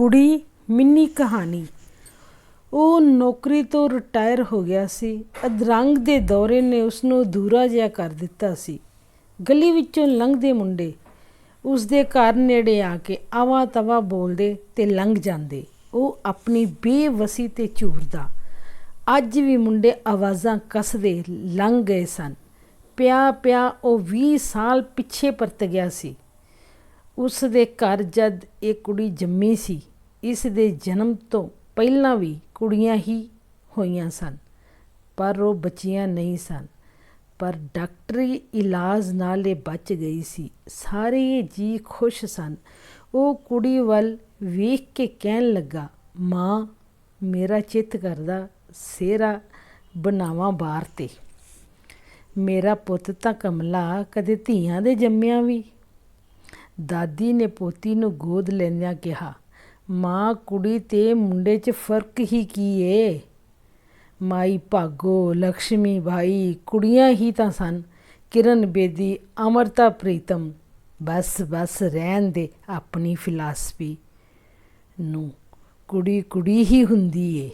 ਕੁੜੀ ਮਿੰਨੀ ਕਹਾਣੀ। ਉਹ ਨੌਕਰੀ ਤੋਂ ਰਿਟਾਇਰ ਹੋ ਗਿਆ ਸੀ। ਅਧਰੰਗ ਦੇ ਦੌਰੇ ਨੇ ਉਸ ਨੂੰ ਅਧੂਰਾ ਜਿਹਾ ਕਰ ਦਿੱਤਾ ਸੀ। ਗਲੀ ਵਿੱਚੋਂ ਲੰਘਦੇ ਮੁੰਡੇ ਉਸ ਦੇ ਘਰ ਨੇੜੇ ਆ ਕੇ ਆਵਾ ਤਵਾ ਬੋਲਦੇ ਤੇ ਲੰਘ ਜਾਂਦੇ। ਉਹ ਆਪਣੀ ਬੇਵਸੀ ਤੇ ਝੂਰਦਾ। ਅੱਜ ਵੀ ਮੁੰਡੇ ਆਵਾਜ਼ਾਂ ਕੱਸਦੇ ਲੰਘ ਗਏ ਸਨ। ਪਿਆ ਪਿਆ ਉਹ 20 ਸਾਲ ਪਿੱਛੇ ਪਰਤ ਗਿਆ ਸੀ। ਉਸ ਦੇ ਘਰ ਜਦ ਇਹ ਕੁੜੀ ਜੰਮੀ ਸੀ ਇਸ ਦੇ ਜਨਮ ਤੋਂ ਪਹਿਲਾਂ ਵੀ ਕੁੜੀਆਂ ਹੀ ਹੋਈਆਂ ਸਨ, ਪਰ ਉਹ ਬੱਚੀਆਂ ਨਹੀਂ ਸਨ। ਪਰ ਡਾਕਟਰੀ ਇਲਾਜ ਨਾਲ ਇਹ ਬਚ ਗਈ ਸੀ। ਸਾਰੇ ਜੀ ਖੁਸ਼ ਸਨ। ਉਹ ਕੁੜੀ ਵੱਲ ਵੇਖ ਕੇ ਕਹਿਣ ਲੱਗਾ, ਮਾਂ, ਮੇਰਾ ਚਿੱਤ ਕਰਦਾ ਸੇਰਾ ਬਣਾਵਾਂ ਬਾਹਰ ਤੇ। ਮੇਰਾ ਪੁੱਤ ਤਾਂ ਕਮਲਾ, ਕਦੇ ਧੀਆਂ ਦੇ ਜੰਮਿਆ ਵੀ। ਦਾਦੀ ਨੇ ਪੋਤੀ ਨੂੰ ਗੋਦ ਲੈਂਦਿਆਂ ਕਿਹਾ ਮਾਂ ਕੁੜੀ ਤੇ ਮੁੰਡੇ 'ਚ ਫ਼ਰਕ ਹੀ ਕੀ ਏ? ਮਾਈ ਭਾਗੋ ਲక్ష్ਮੀ ਭਾਈ, ਕੁੜੀਆਂ ਹੀ ਤਾਂ ਸਨ। ਕਿਰਨ ਬੇਦੀ, ਅਮਰਤਾ ਪ੍ਰੀਤਮ, ਬਸ ਬਸ ਰਹਿਣ ਦੇ ਆਪਣੀ ਫਿਲਾਸਫੀ ਨੂੰ। ਕੁੜੀ ਕੁੜੀ ਹੀ ਹੁੰਦੀ ਏ।